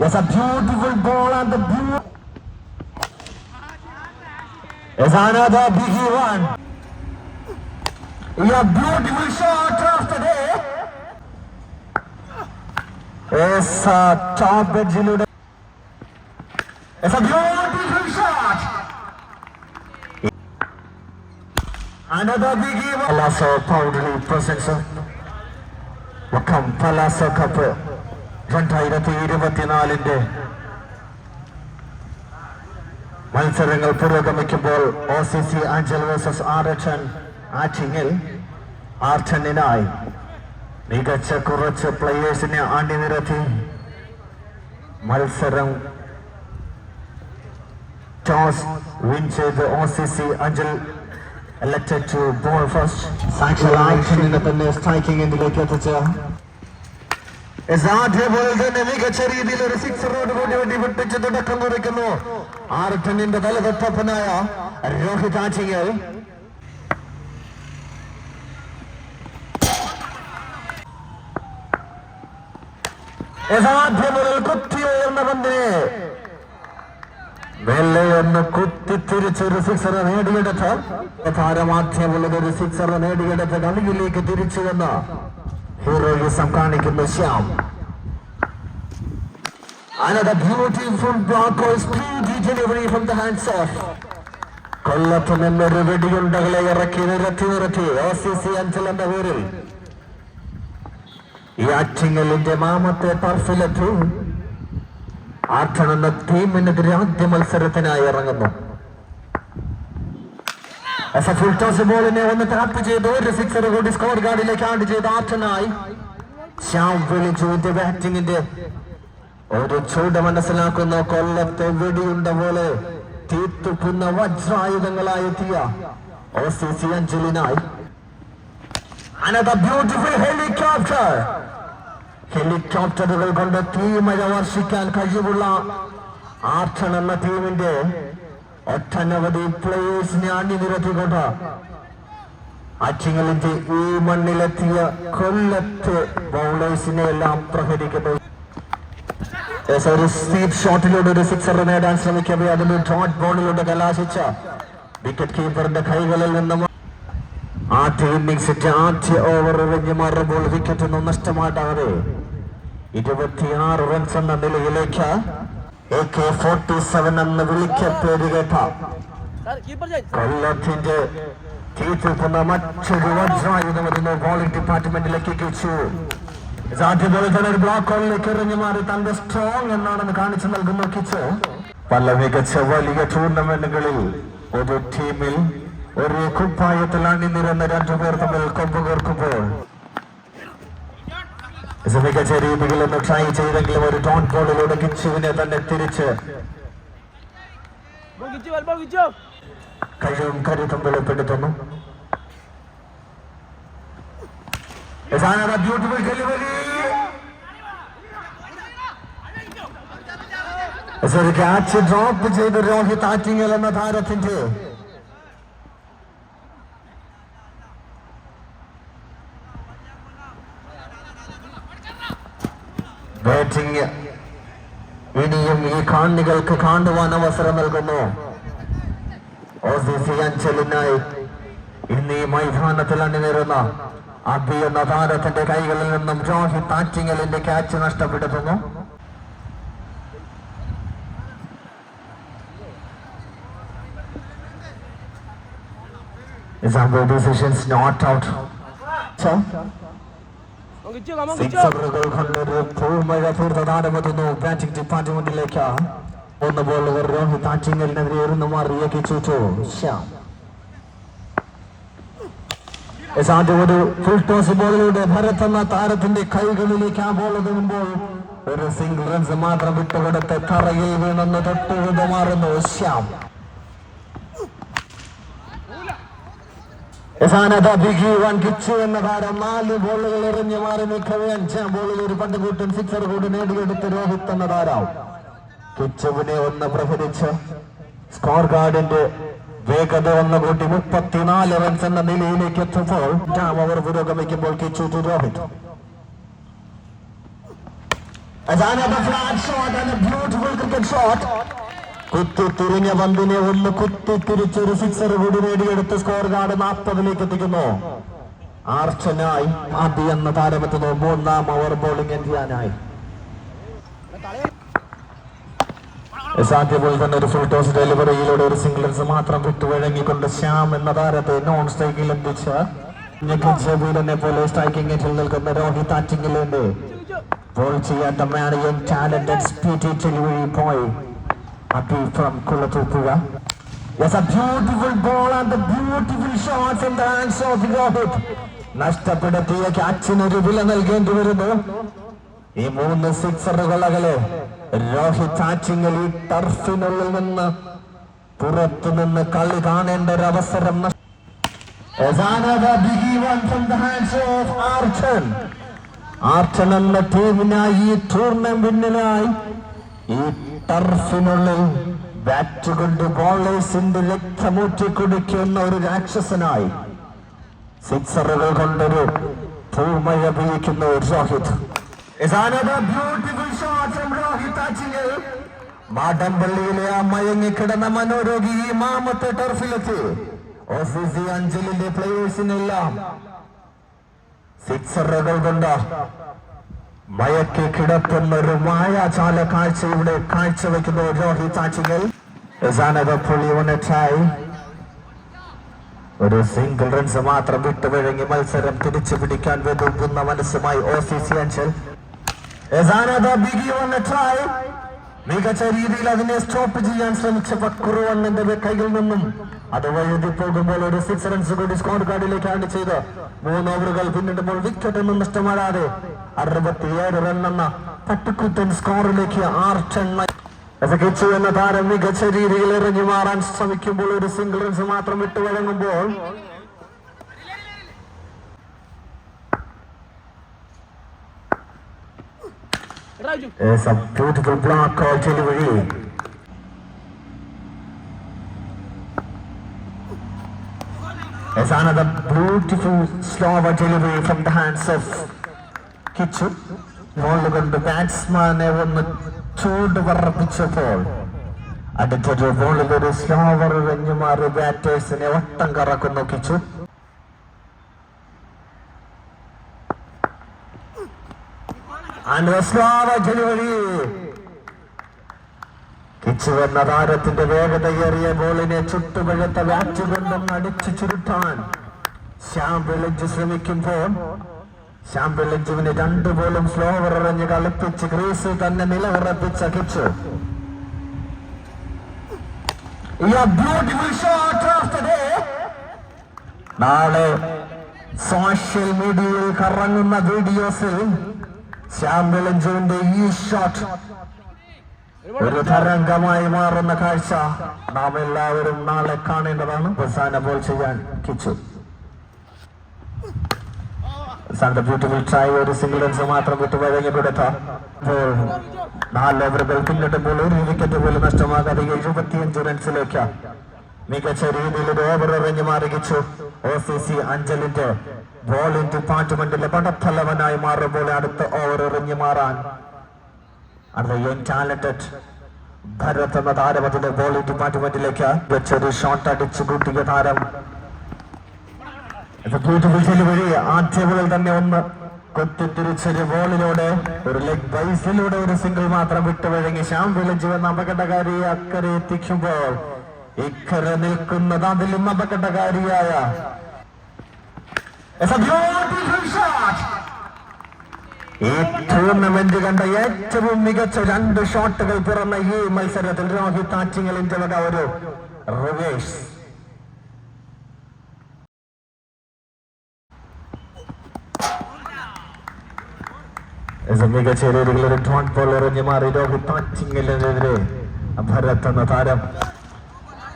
It's a beautiful ball and the blue. It's another biggie one. A beautiful shot of the. It's a top bed Jilude. It's a beautiful shot. Another biggie one. Palazzo Powderly Processor. Welcome Palazzo Copper. രണ്ടായിരത്തി ഇരുപത്തിനാലിന്റെ മത്സരങ്ങൾ പുരോഗമിക്കുമ്പോൾ O C C Anchal versus ആരക്ഷൻ ആറ്റിങ്ങിൽ ആർട്ടണിനായി മികച്ച കുറച്ച് പ്ലെയേഴ്സിനെ അണിനിരത്തി. മത്സരം ടോസ് വിൻ ചെയ്ത് O C C Anchal elected to ball first സാക്ഷൽ ആക്ഷനിനെ തന്നെ സ്ട്രൈക്കിംഗ് എൻഡിലേക്ക് എത്തിച്ച. അതേപോലെ തന്നെ മികച്ച രീതിയിൽ ഒരു സിക്സറോട് കൂടി വേണ്ടി വിട്ടിച്ച് തുടക്കം കുറിക്കുന്നു. ആർട്ടണിന്റെ തലതൊട്ടപ്പനായ രോഹിത് ആച്ചിങ്ങൽ മുതൽ കുത്തിയുയർന്ന പന്തിനെ. വെള്ളയൊന്ന് കുത്തി തിരിച്ചൊരു സിക്സർ നേടിയെടുത്ത് താരമാധ്യമുള്ളത് ഒരു സിക്സർ നേടിയെടുത്ത് കളിയിലേക്ക് തിരിച്ചു വന്ന ഹീറോയിസം കാണിക്കുന്ന Shyam. Another beautiful block of speedy delivery from the hands of കൊല്ലത്ത് നിന്നൊരു വെടിയുണ്ടകളെ ഇറക്കി നിരത്തി നിരത്തി. ഒ സി സി അഞ്ചൽ എന്ന പേരിൽ ഈ ആറ്റിങ്ങലിന്റെ മാമത്തെ ടർഫിലെത്തി ആർട്ടൺ എന്ന ടീമിനെതിരെ ആദ്യ മത്സരത്തിനായി ഇറങ്ങുന്നു. Full toss ബോളിനെ ഒന്ന് ടാപ്പ് ചെയ്ത് ഒരു സിക്സർ കൂടി സ്കോർ ഗാർഡിലേക്ക് ആഡ് ചെയ്ത് ആർട്ടനായി ശ്യാം വിളിച്ചു ബാറ്റിംഗിന്റെ ഒരു ചൂട് മനസ്സിലാക്കുന്ന കൊല്ലത്തെ വെടിയുണ്ട പോലെ തീത്തുക്കുന്ന വജ്രായുധങ്ങളായി എത്തിയ അഞ്ചലിനായി Another beautiful helicopter. ഹെലികോപ്റ്ററുകൾ കൊണ്ട് തീമഴ വർഷിക്കാൻ കഴിവുള്ള ആർച്ചൺ എന്ന ടീമിന്റെ ഒട്ടനവധി പ്ലേയേഴ്സിനെ അണിനിരത്തിക്കൊണ്ട് അച്ചിങ്ങലിന്റെ ഈ മണ്ണിലെത്തിയ കൊല്ലത്ത് ബൗളേഴ്സിനെ എല്ലാം പ്രഹരിക്കുന്നു ഒരു സ്വീപ് ഷോട്ടിലൂടെ ഒരു സിക്സർ നേടാൻ ശ്രമിക്കവേ. അതിന് ഡോട്ട് ബോളിലൂടെ കലാശിച്ച വിക്കറ്റ് കീപ്പറിന്റെ കൈകളിൽ നിന്നും ആദ്യ ഇന്നിംഗ്സിന്റെ ആദ്യ ഓവർ എറിഞ്ഞു മാറുമ്പോൾ വിക്കറ്റ് ഒന്നും നഷ്ടമാട്ടാതെ ഇരുപത്തിയാറ് റൺസ് എന്ന നിലയിലേക്ക് എ കെ ഫോർട്ടി സെവൻ എന്ന് വിളിക്കപ്പേര് കേട്ട കൊല്ലത്തിന്റെ തീർത്തുന്ന മറ്റൊരു വജ്രായുധം അതിന് ബോളിംഗ് ഡിപ്പാർട്ട്മെന്റിലേക്ക് എത്തിച്ചു തന്നെ ഒരു എറിഞ്ഞു മാറി തന്റെ സ്ട്രോങ് എന്നാണെന്ന് കാണിച്ചു നൽകുന്നു കിച്ചു പല മികച്ച വലിയ ടൂർണമെന്റുകളിൽ ഒരു ടീമിൽ ഒരു കുപ്പായത്തിൽ അണിനിരന്ന രണ്ടുപേർ തമ്മിൽ കൊമ്പ് കോർക്കുമ്പോൾ ഇത് മികച്ച രീതിയിൽ ഒന്ന് ട്രൈ ചെയ്തെങ്കിലും ഒരു ഡോൺ ബോളിലൂടെ കിച്ചുവിനെ തന്നെ തിരിച്ച്. കഴിവും കരുത്തും വെളിപ്പെടുത്തുന്നു Is another beautiful delivery. Is ഒരു ക്യാച്ച് ഡ്രോപ്പ് ചെയ്ത് രോഹിത് ആറ്റിങ്ങൽ എന്ന താരത്തിന്റെ ബാറ്റിംഗ് ഇനിയും ഈ കാണികൾക്ക് കാണുവാൻ അവസരം നൽകുന്നു ഒ സി സി അഞ്ചലിനായി ഇന്ന് ഈ മൈതാനത്തിൽ അണിനിരുന്ന അബി എന്ന താരത്തിന്റെ കൈകളിൽ നിന്നും രോഹിത് താറ്റിങ്ങലിന്റെ ക്യാച്ച് നഷ്ടപ്പെടുത്തുന്നു. Example decisions not out. So, Ball gijo, ball gijo. സിക്സറുകൾ കൊണ്ടൊരു പൂമഴ പൂർത്തതാരമെത്തുന്നു ബാറ്റിംഗ് ഡിപ്പാർട്ട്മെന്റിലേക്ക് ഒന്ന് ബോളുകൾ രോഹിത് താറ്റിങ്ങലിനെതിരെ എറിഞ്ഞു മാറിയേക്ക് ചോദിച്ചു ശ്യാം. ആദ്യം ഒരു ഫുൾ ടോസ് ബോളിലൂടെ ഭരത് എന്ന താരത്തിന്റെ കൈകളിലേക്ക് ആ ബോൾ ഒതുങ്ങുമ്പോൾ ഒരു സിംഗിൾ റൺസ് മാത്രം വിട്ടുകൊടുത്ത് തറയിൽ വീണെന്ന് തൊട്ട് മാറുന്നു ശ്യാം. കിച്ചു എന്ന താരം നാല് ബോളുകൾ എറിഞ്ഞു മാറി നിൽക്കവേ അഞ്ചാം ബോളിൽ ഒരു പണ്ടുകൂട്ടൻ സിക്സർ കൂടി നേടിയെടുത്ത് രോഹിത് എന്ന താരം. കിച്ചുവിനെ ഒന്ന് പ്രഹരിച്ച് സ്കോർ ഗാർഡിന്റെ വേഗത ഒന്ന് കൂട്ടി മുപ്പത്തിനാല് റൺസ് എന്ന നിലയിലേക്ക് എത്തുമ്പോൾ രണ്ടാം അവർ പുരോഗമിക്കുമ്പോൾ കിച്ചു രോഹിത്. കുത്തി തിരിഞ്ഞ പന്തിനെ ഒന്ന് കുത്തി തിരിച്ചൊരു സിക്സർ കൂടി നേടിയെടുത്ത് സ്കോർ കാർഡ് നാൽപ്പതിലേക്ക് എത്തിക്കുന്നു. ആർച്ചനായി ആദ്യ എന്ന താരമെത്തുന്നു. മൂന്നാം ഓവർ ബോളിംഗ് ചെയ്യാനായി സാധ്യപോലെ തന്നെ ഒരു ഫുൾ ടോസ് ഡെലിവറിയിലൂടെ ഒരു സിംഗിൾസ് മാത്രം വിട്ടുവഴങ്ങിക്കൊണ്ട് ശ്യാം എന്ന താരത്തെ നോൺ സ്ട്രൈക്കിൽ എത്തിച്ച ജബീലിനെ പോലെ സ്ട്രൈക്കിംഗ് നിൽക്കുന്ന രോഹിത് ആറ്റിങ്ങിലുണ്ട് ബോൾ ചെയ്യാത്ത മാനയും ടാലന്റഡ് സ്പീറ്റി ഡെലിവറി പോയി Appi from Kulathupuzha Yes, a beautiful ball and the beautiful shot from the hands of Rohit. നഷ്ടപ്പെടുത്തിയ ക്യാച്ചിനൊരു വില നൽകേണ്ടി വരുന്നു. ഈ മൂന്ന് സിക്സറുകൾ അകലെ രോഹിത് ആറ്റിങ്ങൽ ഈ ടർഫിനുള്ളിൽ നിന്ന് പുറത്തു നിന്ന് കളി കാണേണ്ട ഒരു അവസരം. ആർച്ചൻ എന്ന ടീമിനായി ഈ ടൂർണമെന്റിനായി ഈ ടർഫിനുള്ളിൽ ബാറ്റ് കൊണ്ട് ബോളേഴ്സിന്റെ രക്തമൂറ്റി കുടിക്കുന്ന ഒരു രാക്ഷസനായി സിക്സറുകൾ കൊണ്ടൊരു പൂമഴ പെയ്യിക്കുന്ന ഒരു Rohit Is another beautiful shot from Rohit ആച്ചിങ്ങൽ മാടമ്പള്ളിയിലെ ആ മയങ്ങിക്കിടന്ന മനോരോഗി ഈ മാമത്തെ ടർഫിലെത്തി. ഓസിസി അഞ്ചലിന്റെ പ്ലേയേഴ്സിനെല്ലാം സിക്സറുകൾ കൊണ്ട് മയക്കി കിടക്കുന്ന ഒരു മായാജാല കാഴ്ച ഇവിടെ കാഴ്ചവെക്കുന്നു രോഹിത് ആച്ചിങ്ങൽ ഒരു സിംഗിൾ റൺസ് മാത്രം വിട്ടുവിഴങ്ങി മത്സരം തിരിച്ചു പിടിക്കാൻ വെതുക്കുന്ന മനസ്സുമായി ഒ സി സി അഞ്ചൽ മികച്ച രീതിയിൽ അതിനെ സ്റ്റോപ്പ് ചെയ്യാൻ ശ്രമിച്ച കുറവണ്ണന്റെ കൈയിൽ നിന്നും അത് വഴുതി പോകുമ്പോൾ ഒരു സിക്സ് റൺസ് കൂടി സ്കോർ കാർഡിലേക്ക് ആഡ് ചെയ്ത്. മൂന്ന് ഓവറുകൾ പിന്നിടുമ്പോൾ വിക്കറ്റ് ഒന്നും നഷ്ടമാടാതെ അറുപത്തിയേഴ് റൺ എന്ന പട്ടുക്കുത്തൻ സ്കോറിലേക്ക് ആർച്ചെണ്ണ കിച്ചു എന്ന താരം മികച്ച രീതിയിൽ ഇറങ്ങി മാറാൻ ശ്രമിക്കുമ്പോൾ ഒരു സിംഗിൾ റൺസ് മാത്രം വിട്ടു It's a beautiful block called delivery. It's another beautiful slower delivery from the hands of Kichu. Ball കൊണ്ട് ബാറ്റ്സ്മാനെ ഒന്ന് ചൂട് പറപ്പിച്ചപ്പോൾ അടുത്തൊരു ബോളിൽ ഒരു സ്ലോവർ വെഞ്ഞു മാറി ബാറ്റേഴ്സിനെ വട്ടം കറക്കുന്നു Kichu And the slower delivery. Kichu എന്ന താരത്തിന്റെ വേഗതയേറിയ ബോളിനെ ചുട്ടുപഴുത്ത ബാറ്റ് കൊണ്ടും അടിച്ചു ചുരുട്ടാൻ ശ്യാം വിളിച്ച് ശ്രമിക്കുമ്പോൾ ശ്യാം വിളിച്ചുവിന് രണ്ടു ബോളും സ്ലോവർ എറിഞ്ഞ് കളിപ്പിച്ച് ക്രീസിൽ തന്നെ നിലയുറപ്പിച്ച കിച്ചു നാളെ സോഷ്യൽ മീഡിയയിൽ കറങ്ങുന്ന വീഡിയോസിൽ ശ്യാം ജോന്റെ ഈ ഷോട്ട് ഒരു തരംഗമായി മാറുന്ന കാഴ്ച നാം എല്ലാവരും നാളെ കാണേണ്ടതാണ്. അവസാന ബോൾ ചെയ്യാൻ കിച്ചു. ബ്യൂട്ടിഫുൾ ട്രൈ ഒരു സിംഗിൾ റൺസ് മാത്രം വിട്ട് വഴങ്ങി കൊടുത്ത ബോൾ നാല് ഓവറുകൾ പിന്നിടുമ്പോൾ ഒരു വിക്കറ്റ് പോലും നഷ്ടമാകാതെ എഴുപത്തിയഞ്ച് റൺസിലേക്ക് മികച്ച രീതിയിൽ ഒരു ഓവർ എറിഞ്ഞു മാറിച്ചു ഒ സി സി അഞ്ചലിന്റെ ബോളിംഗ് ഡിപ്പാർട്ട്മെന്റിലെ പടത്തലവനായി മാറുമ്പോൾ അടുത്ത ഓവർ എറിഞ്ഞു മാറാൻ. അടുത്ത യങ് ടാലന്റഡ് ഭരത് എന്ന താരം അതിന്റെ ബോളിംഗ് ഡിപ്പാർട്ട്മെന്റിലേക്ക് വെച്ചൊരു ഷോട്ട് അടിച്ചു കൂട്ടിയ താരം. വഴി ആദ്യ ബോളിൽ തന്നെ ഒന്ന് കൊത്തിത്തിരിച്ചൊരു ബോളിലൂടെ ഒരു ലെഗ് ബൈസിലൂടെ ഒരു സിംഗിൾ മാത്രം വിട്ടുവഴങ്ങി ശ്യാം വിളിച്ചു വന്ന അപകടകാരി അക്കരെ എത്തിക്കുമ്പോൾ ഇക്കരെ നിൽക്കുന്നത് അതിലും അപകടകാരിയായ It's a beautiful shot. ഈ ടൂർണമെന്റ് കണ്ട ഏറ്റവും മികച്ച രണ്ട് ഷോട്ടുകൾ പിറന്ന ഈ മത്സരത്തിൽ രോഹിത് ആറ്റിങ്ങലിന്റെ വക ഒരു റിവേഴ്സ് മികച്ച ഒരു ഡോട്ട് പോൾ എറിഞ്ഞു മാറി രോഹിത് ആറ്റിങ്ങലിനെതിരെ ഭരത് എന്ന താരം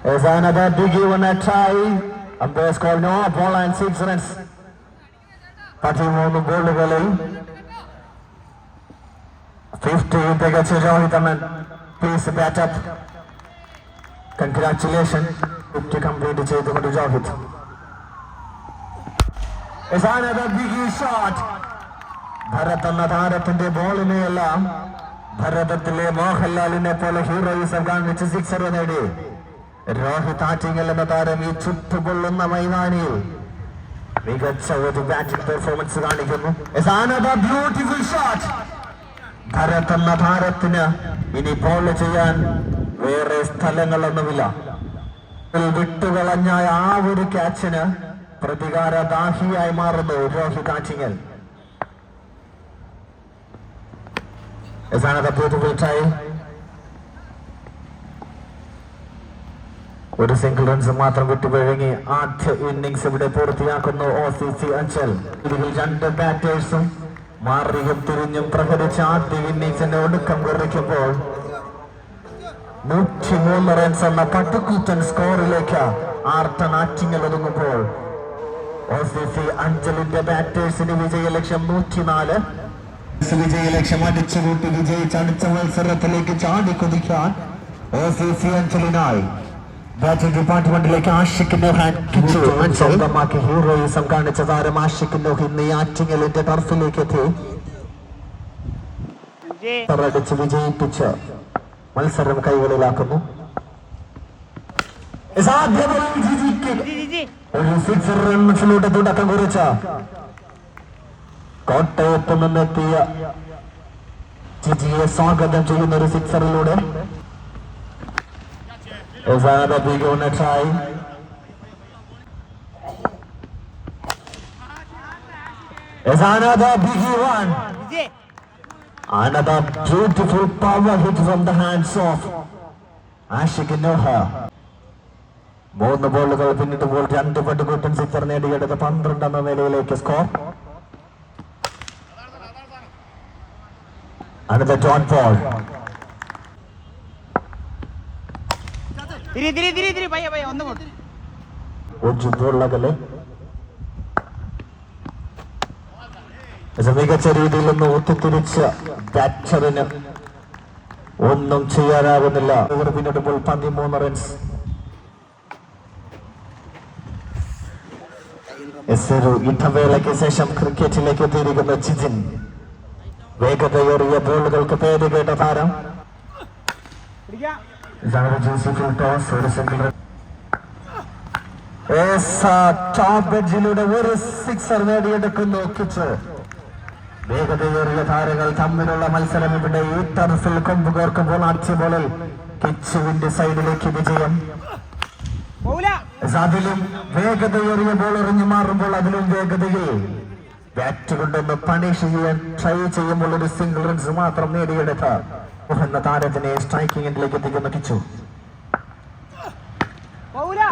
Is another big one a try. Umpires call no. പതിമൂന്ന് ഗോളുകളിൽ ഫിഫ്റ്റിയിൽ തികച്ച രോഹിതമൻ please bat up congratulation fifty complete ചെയ്തുകൊണ്ട് രോഹിത്. ഭരത് എന്ന താരത്തിന്റെ ബോളിനെയെല്ലാം ഭരതത്തിലെ മോഹൻലാലിനെ പോലെ ഹീറോയിസം കാണിച്ച് സിക്സർ നേടി. രോഹിത് ആറ്റിങ്ങൽ എന്ന താരം ഈ ചുട്ടുകൊള്ളുന്ന മൈതാനിയിൽ മികച്ച ഒരു ബാറ്റിംഗ് പെർഫോമൻസ് കാണിക്കുന്നു. ബ്യൂട്ടിഫുൾ ഷോട്ട് ഭരത് എന്ന താരത്തിന് ഇനി ബോൾ ചെയ്യാൻ വേറെ സ്ഥലങ്ങളൊന്നുമില്ല. വിട്ടുകളഞ്ഞ ആ ഒരു ക്യാച്ചിന് പ്രതികാരദാഹിയായി മാറുന്നു രോഹിത് ആറ്റിങ്ങൽ. Is another. ഒരു സിംഗിൾ റൺസ് മാത്രം വിട്ടുപിഴങ്ങി ആദ്യ ഇന്നിംഗ്സ് ഇവിടെ പൂർത്തിയാക്കുന്നു ഒ സി സി അഞ്ചൽ. ഇതിൽ രണ്ട് ബാറ്റേഴ്സും മാറിയും തിരിഞ്ഞും പ്രഹരിച്ച ആദ്യ ഇന്നിംഗ്സിന്റെ ഒടുക്കം കുറിക്കുമ്പോൾ നൂറ്റിമൂന്ന് റൺസ് എന്ന പട്ടുകൂറ്റൻ സ്കോറിലേക്ക് ആർട്ടൺ ആറ്റിങ്ങൽ ഒതുങ്ങുമ്പോൾ ഒ സി സി അഞ്ചലിന്റെ ബാറ്റേഴ്സിന് വിജയലക്ഷ്യം നൂറ്റിനാല്. വിജയലക്ഷ്യം അടിച്ചുകൂട്ടി വിജയിച്ച അടുത്ത മത്സരത്തിലേക്ക് ചാടി കുതിക്കാൻ ഒ സി സി അഞ്ചലിനായി ബാറ്റിംഗ് ഡിപ്പാർട്ട്മെന്റിലേക്ക് ആഷിക്കിന്റെ ഹാൻഡ് സ്വന്തമാക്കി ഹീറോയിസം കാണിച്ച താരം ആഷിക്കിന്റെ ഇന്ന് ആറ്റിങ്ങലിന്റെ ടർഫിലേക്ക് എത്തി. റടിച്ച് വിജയിപ്പിച്ച് മത്സരം കൈകളിലാക്കുന്നു. ഒരു റൺസിലൂടെ തുടക്കം കുറിച്ച കോട്ടയത്ത് നിന്നെത്തിയ ജിജിയെ സ്വാഗതം ചെയ്യുന്ന ഒരു സിക്സറിലൂടെ Is another big on a try. Is another biggie one. Another beautiful power hit from the hands of Ashik Noha. മൂന്ന് ബോളുകൾ ബോൾ രണ്ട് പട്ടുകൂട്ടൻ സിക്സർ നേടിയെടുത്ത് പന്ത്രണ്ട് എന്ന നിലയിലേക്ക് സ്കോർ അടുത്ത ഡോട്ട് ബോൾ തിരി തിരി തിരി തിരി പയ്യ പയ്യ ഒന്ന് കൂടി. ഒരു ബോളകലെ മികച്ച രീതിയിൽ ഒന്ന് ഒത്തുതിരിച്ച ബാറ്ററിന് ഒന്നും ചെയ്യാനാകുന്നില്ല ഓവർ പിന്നിടുമ്പോൾ പതിമൂന്ന് റൺസ് എസ് ഒരു ഇടവേളയ്ക്ക് ശേഷം ക്രിക്കറ്റിലേക്ക് എത്തിയിരിക്കുന്ന ചിജിൻ വേഗതയേറിയ ബോളുകൾക്ക് പേര് കേട്ട താരം. ഇതാണ് ജോസഫിൽ ടോസ് ഒരു സിംഗിൾ ടോപ്പ് എഡ്ജിലൂടെ ഒരു സിക്സർ നേടിയെടുക്കുന്നു കിച്ച്. വേഗതയേറിയ താരങ്ങൾ തമ്മിലുള്ള മത്സരം ഇവിടെ ഈ ടർഫിൽ കൊമ്പ് കോർക്കുമ്പോൾ അടിച്ച ബോളിൽ കിച്ചുവിന്റെ സൈഡിലേക്ക് വിജയം. അതിലും വേഗതയേറിയ ബോൾ എറിഞ്ഞു മാറുമ്പോൾ അതിലും വേഗതയിൽ ബാറ്റ് കൊണ്ടൊന്ന് പണിഷ് ചെയ്യാൻ ട്രൈ ചെയ്യുമ്പോൾ ഒരു സിംഗിൾ റൺസ് മാത്രം നേടിയെടുത്ത എന്ന താരത്തിനെ സ്ട്രൈക്കിംഗ് എൻഡിലേക്ക് എത്തിക്കുന്ന കിച്ചു.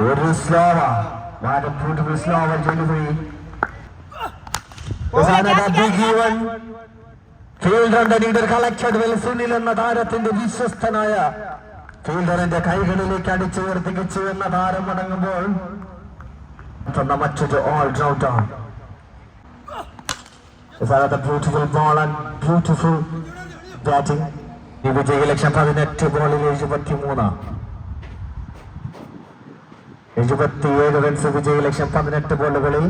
ഒരു സ്ലോവ. വളരെ ബ്യൂട്ടിഫുൾ സ്ലോവ ഡെലിവറി സുനിൽ എന്ന താരത്തിന്റെ വിശ്വസ്തനായ ഫീൽഡറിന്റെ കൈകളിലേക്ക് അടിച്ചുയർത്തി കിച്ചു എന്ന താരം മടങ്ങുമ്പോൾ മറ്റൊരു all rounder beautiful ball and beautiful batting ഈ ലക്ഷം പതിനെട്ട് ബോളിൽ എഴുപത്തി മൂന്ന് എഴുപത്തിയേഴ് റൺസ് വിജയലക്ഷ്യം പതിനെട്ട് ബോളുകളിൽ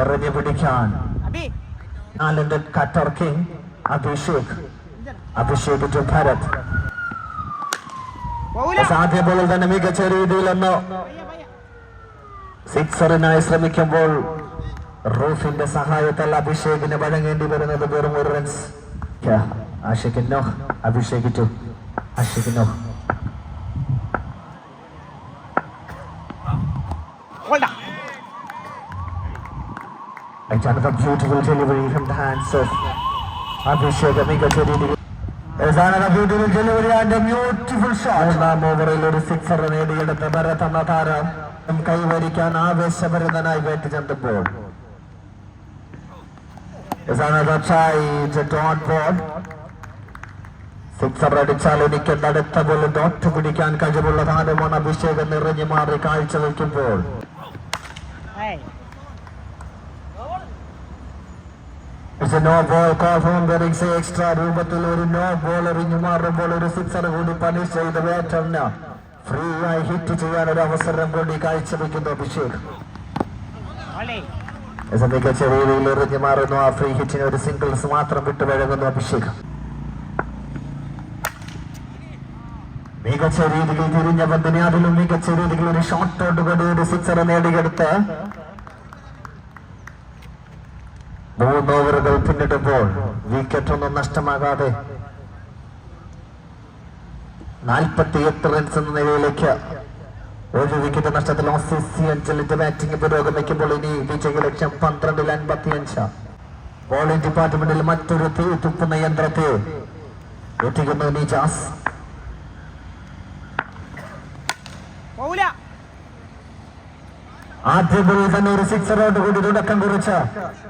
എറിഞ്ഞു പിടിക്കാൻ. നാലിന്റെ cutter king Abhishek Abhishek. To Bharat. സാധ്യ ബോളിൽ തന്നെ മികച്ച രീതിയിൽ ഒന്ന് സിക്സറിനായി ശ്രമിക്കുമ്പോൾ റൂഫിന്റെ സഹായത്താൽ അഭിഷേകിന് വഴങ്ങേണ്ടി വരുന്നത് വെറും ഒരു റൺസ് ആഷിഖിനോ Abhishek to അഷിഖിനോ hold It's another beautiful delivery from the hands of Abhishek മികച്ച രീതിയിൽ It's another beautiful delivery and a beautiful shot. മൂന്നാം ഓവറിൽ ഒരു സിക്സർ നേടിയെടുത്ത ഭരത് എന്ന താരം കൈവരിക്കാൻ ആവേശഭരിതനായി ബാറ്റ് ചെന്നപ്പോൾ It's another try to dot ball. Sixer അടിച്ചാൽ എനിക്ക് അടുത്ത പോലെ ഡോട്ട് പിടിക്കാൻ കഴിവുള്ള താരമാണ് അഭിഷേകം നിറഞ്ഞു മാറി കാഴ്ച വയ്ക്കുമ്പോൾ. Ball call from Beringsay extra രൂപത്തിൽ ഒരു നോ ബോൾ എറിഞ്ഞു മാറുമ്പോൾ ഒരു സിക്സർ കൂടി പണിഷ് ചെയ്ത ബാറ്ററിന് ഫ്രീ ആയി ഹിറ്റ് ചെയ്യാൻ ഒരു അവസരം കൂടി കാഴ്ചവെക്കുന്നു അഭിഷേക്. മികച്ച രീതിയിൽ എറിഞ്ഞു മാറുന്നു. ആ ഫ്രീ ഹിറ്റിന് ഒരു സിംഗിൾസ് മാത്രം വിട്ടു വഴങ്ങുന്നു അഭിഷേക്. മികച്ച രീതിയിൽ തിരിഞ്ഞ പന്തിനെ. അതിലും മികച്ച രീതിയിൽ ഒരു ഷോട്ടോട്ട് കൊണ്ട് ഒരു സിക്സർ നേടിയെടുത്ത്. മൂന്ന് ഓവറുകൾ പിന്നിടുമ്പോൾ വിക്കറ്റ് ഒന്നും നഷ്ടമാകാതെ നാൽപ്പത്തി എട്ട് റൺസ് എന്ന നിലയിലേക്ക് ഒരു വിക്കറ്റ് നഷ്ടത്തിൽ ഓസീസി അഞ്ചലിന്റെ ബാറ്റിംഗ് പുരോഗമിക്കുമ്പോൾ ഇനി വിജയ ലക്ഷ്യം പന്ത്രണ്ടിൽ അൻപത്തി അഞ്ച് ബോളിംഗ് ഡിപ്പാർട്ട്മെന്റിൽ മറ്റൊരു തീ തുപ്പുന്ന യന്ത്രത്തെ എത്തിക്കുന്നു നിജാസ്. ആദ്യ തന്നെ ഒരു സിക്സറോട് കൂടി തുടക്കം കുറിച്ച്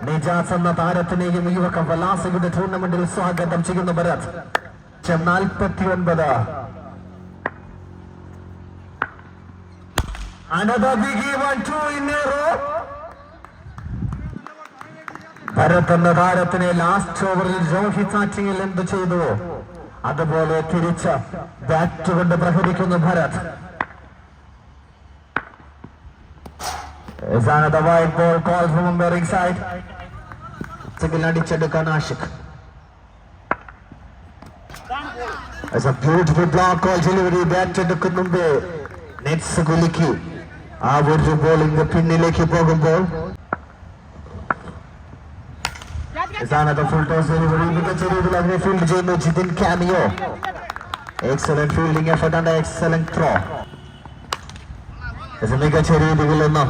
നിജാസ് എന്ന താരത്തിനെയും യുവക വലാസയുടെ ടൂർണമെന്റിൽ സ്വാഗതം ചെയ്യുന്നു ഭരത്. നാൽപ്പത്തി ഒൻപത്. ഭരത് എന്ന താരത്തിനെ ലാസ്റ്റ് ഓവറിൽ രോഹിത് ആറ്റിങ്ങിൽ എന്ത് ചെയ്തു? അതുപോലെ തിരിച്ച് ബാറ്റ് കൊണ്ട് പ്രഹരിക്കുന്നു Bharat. Is another white ball call from umpiring side. Single അടിച്ചെടുക്കാൻ Ashiq As a beautiful block call delivery bat എടുക്കും മുമ്പേ നെറ്റ്സ് കുലുക്കി ആ ഒരു ബോളിംഗ് പിന്നിലേക്ക് പോകുമ്പോൾ toss delivery മികച്ച രീതിയിൽ അതിനെ ഫീൽഡ് ചെയ്യുന്നു Jithin cameo excellent fielding effort and excellent throw മികച്ച രീതിയിൽ ഒന്ന്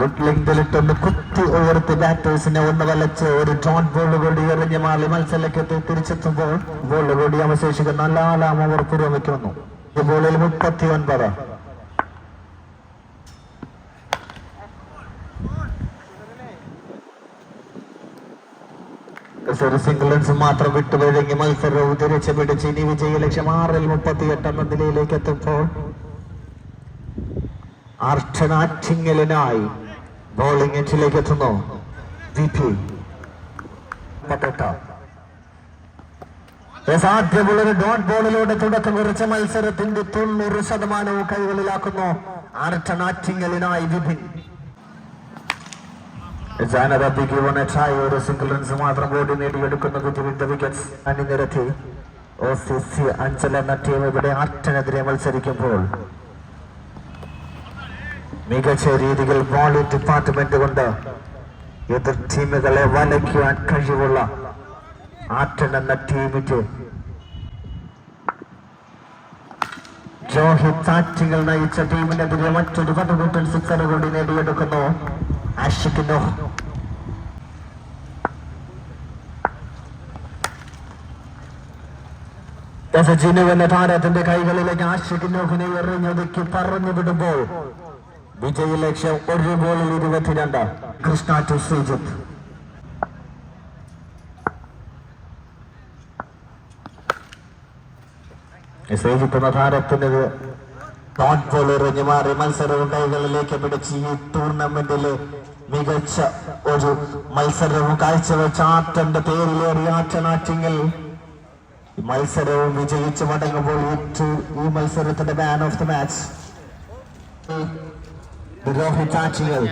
ഗുഡ് ലിങ്കിലിട്ടൊന്ന് കുത്തി ഉയർത്തി ബാറ്റേഴ്സിനെ ഒന്ന് വലച്ച് ഒരു ഡ്രോൺ ബോൾ കൂടി എറിഞ്ഞ് മാറി മത്സരത്തിൽ തിരിച്ചെത്തുമ്പോൾ ബോൾ കൂടി അവശേഷിക്കുന്ന നാലാം ഓവർ പുരോഗമിക്കുന്നു ഈ ബോളിൽ മുപ്പത്തി ഒൻപത് ഒരു മാത്രം വിട്ടുപോയെങ്കിൽ മത്സരവും തിരിച്ചു പിടിച്ച് ഇനി വിജയ ലക്ഷ്യം ആറിൽ മുപ്പത്തി എട്ടാം നിലയിലേക്ക് എത്തുമ്പോൾ അർച്ചനാറ്റിങ്ങലിനായി ബോളിംഗ് എഞ്ചിലേക്ക് എത്തുന്നു. വി പി പട്ടേട്ട സാധ്യമുള്ള ഒരു ഡോട്ട് ബോളിലൂടെ തുടക്കം കുറിച്ച മത്സരത്തിന്റെ തൊണ്ണൂറ് ശതമാനവും കൈകളിലാക്കുന്നു. അർച്ചനാറ്റിങ്ങലിനായി വിപിൻ. ജാനബിക്ക് വനച്ചായ ഒരു സിംഗിൾ റൺസ് മാത്രം ബോർഡ് നേടിയെടുക്കുന്ന ബുദ്ധിമുട്ട് വിക്കറ്റ്സ് അണിനിരത്തി. ഒ സി സി അഞ്ചൽ എന്ന ടീം ഇവിടെ ആറ്റനെതിരെ മത്സരിക്കുമ്പോൾ മികച്ച രീതിയിൽ വോളി ഡിപ്പാർട്ട്മെന്റ് കൊണ്ട് എതിർ ടീമുകളെ വലയ്ക്കുവാൻ കഴിവുള്ള ആറ്റൻ എന്ന ടീമിന്റെ ആറ്റിങ്ങൾ നയിച്ച ടീമിനെതിരെ മറ്റൊരു പട്ടുകൂട്ടൽ സിക്സർ കൂടി നേടിയെടുക്കുന്നു. ആഷിക്കിനോ ജിനു എന്ന താരത്തിന്റെ കൈകളിലേക്ക് ആഷിക്കിനോഹിനെ എറിഞ്ഞൊതുക്കി പറഞ്ഞു വിടുമ്പോൾ വിജയ ലക്ഷ്യം ഒരു ബോളിൽ ഇരുപത്തിരണ്ട്. കൃഷ്ണ ടു ശ്രീജിത്ത്. ശ്രീജിത്ത് എന്ന താരത്തിന് ഡോട്ട് ബോൾ എറിഞ്ഞു മാറി പിടിച്ച് ഈ ടൂർണമെന്റിലെ മികച്ച ഒരു മത്സരവും കാഴ്ചവെച്ച ആറ്റന്റെ പേരിലേറി ആറ്റനാറ്റിങ്ങൽ മത്സരവും വിജയിച്ച് മടങ്ങുമ്പോൾ ഈ മത്സരത്തിന്റെ man of the match Rohit Attingal